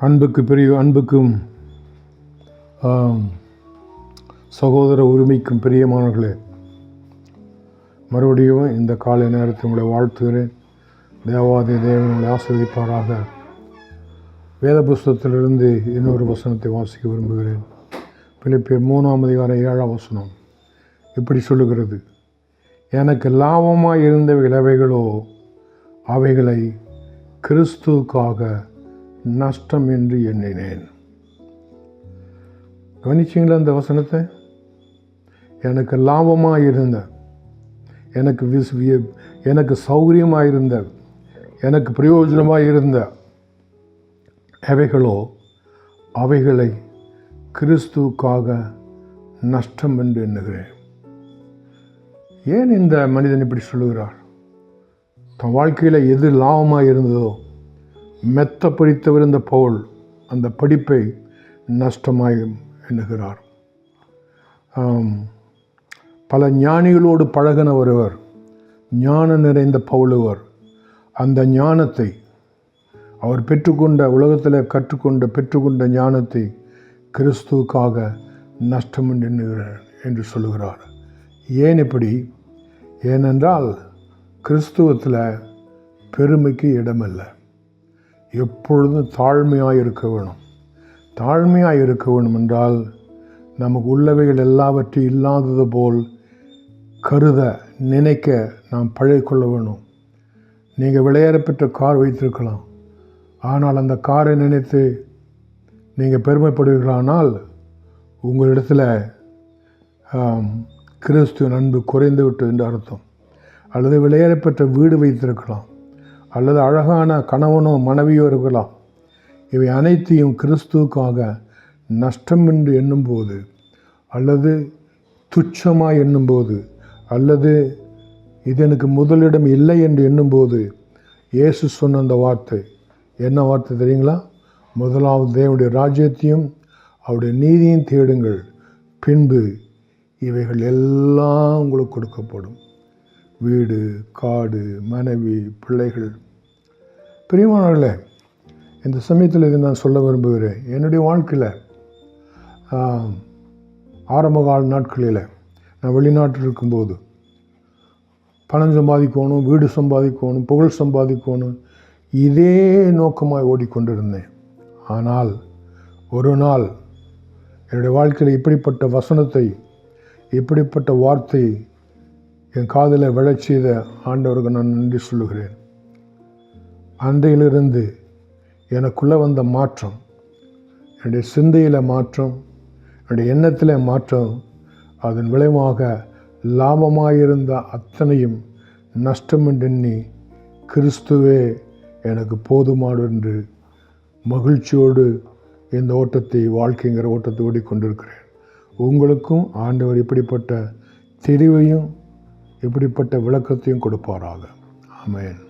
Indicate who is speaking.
Speaker 1: அன்புக்கு பெரிய அன்புக்கும் சகோதர உரிமைக்கும் பிரியமானவர்களே மறுபடியும் இந்த காலை நேரத்தில் உங்களை வாழ்த்துகிறேன். தேவாதி தேவன் உங்களை வேத புஸ்தகத்திலிருந்து இன்னொரு வசனத்தை வாசிக்க விரும்புகிறேன். பிள்ளைப்பேர் மூணாம் அதிகாரம் ஏழாம் வசனம். இப்படி சொல்லுகிறது. எனக்கு லாபமாக இருந்த இலவைகளோ அவைகளை கிறிஸ்துவுக்காக நஷ்டம் என்று எண்ணினேன். கவனிச்சிங்களா இந்த வசனத்தை? எனக்கு லாபமாக இருந்த எனக்கு விஸ் வி- எனக்கு சௌகரியமாக இருந்த எனக்கு பிரயோஜனமாக இருந்த அவைகளோ அவைகளை கிறிஸ்துவுக்காக நஷ்டம் என்று எண்ணுகிறேன். ஏன் இந்த மனிதன் இப்படி சொல்லுகிறார்? தன் வாழ்க்கையில் எது லாபமாக இருந்ததோ மெத்த பிடித்தவிருந்த பவுல் அந்த படிப்பை நஷ்டமாய் எண்ணுகிறார். பல ஞானிகளோடு பழகின ஒருவர் ஞானம் நிறைந்த பவுலுவர். அந்த ஞானத்தை அவர் பெற்றுக்கொண்ட உலகத்தில் கற்றுக்கொண்ட பெற்றுக்கொண்ட ஞானத்தை கிறிஸ்துவுக்காக நஷ்டம் எண்ணுகிறார் என்று சொல்லுகிறார். ஏன் இப்படி? ஏனென்றால் கிறிஸ்துவத்தில் பெருமைக்கு இடமில்லை. எப்பொழுதும் தாழ்மையாக இருக்க வேணும். தாழ்மையாக இருக்க வேணும் என்றால் நமக்கு உள்ளவைகள் எல்லாவற்றையும் இல்லாதது போல் கருத நினைக்க நாம் பழகிக்கொள்ள வேணும். நீங்கள் விளையாடப்பெற்ற கார் வைத்திருக்கலாம். ஆனால் அந்த காரை நினைத்து நீங்கள் பெருமைப்படுவீர்களானால் உங்களிடத்தில் ஆம், கிறிஸ்துவின் அன்பு குறைந்து விட்டது என்று அர்த்தம். அல்லது விளையாடப்பெற்ற வீடு வைத்திருக்கலாம். அல்லது அழகான கணவனோ மனைவியோ இருக்கலாம். இவை அனைத்தையும் கிறிஸ்துவுக்காக நஷ்டம் என்று எண்ணும்போது அல்லது துச்சமாக எண்ணும்போது அல்லது இது எனக்கு முதலிடம் இல்லை என்று எண்ணும்போது இயேசு சொன்ன அந்த வார்த்தை. என்ன வார்த்தை தெரியுங்களா? முதலாவது தேவனுடைய ராஜ்யத்தையும் அவருடைய நீதியும் தேடுங்கள். பின்பு இவைகள் எல்லாம் உங்களுக்கு கொடுக்கப்படும். வீடு காடு மனைவி பிள்ளைகள் பிரியமானவர்களே இந்த சமயத்தில் இதை நான் சொல்ல விரும்புகிறேன். என்னுடைய வாழ்க்கையில் ஆரம்ப கால நாட்களில் நான் வெளிநாட்டில் இருக்கும்போது பணம் சம்பாதிக்கணும் வீடு சம்பாதிக்கணும் புகழ் சம்பாதிக்கணும் இதே நோக்கமாக ஓடிக்கொண்டிருந்தேன். ஆனால் ஒரு நாள் என்னுடைய வாழ்க்கையில் இப்படிப்பட்ட வசனத்தை இப்படிப்பட்ட வார்த்தை என் காதில் விழச் செய்த ஆண்டவருக்கு நான் நன்றி சொல்லுகிறேன். அன்றையிலிருந்து எனக்குள்ளே வந்த மாற்றம் என்னுடைய சிந்தையில் மாற்றம் என்னுடைய எண்ணத்தில் மாற்றம் அதன் விளைவாக லாபமாயிருந்த அத்தனையும் நஷ்டம் எண்ணி கிறிஸ்துவே எனக்கு போதுமாடு என்று மகிழ்ச்சியோடு இந்த ஓட்டத்தை வாழ்க்கைங்கிற ஓட்டத்தை ஓடிக்கொண்டிருக்கிறேன். உங்களுக்கும் ஆண்டவர் இப்படிப்பட்ட தெரிவையும் இப்படிப்பட்ட விளக்கத்தையும் கொடுப்பாராக. ஆமென்.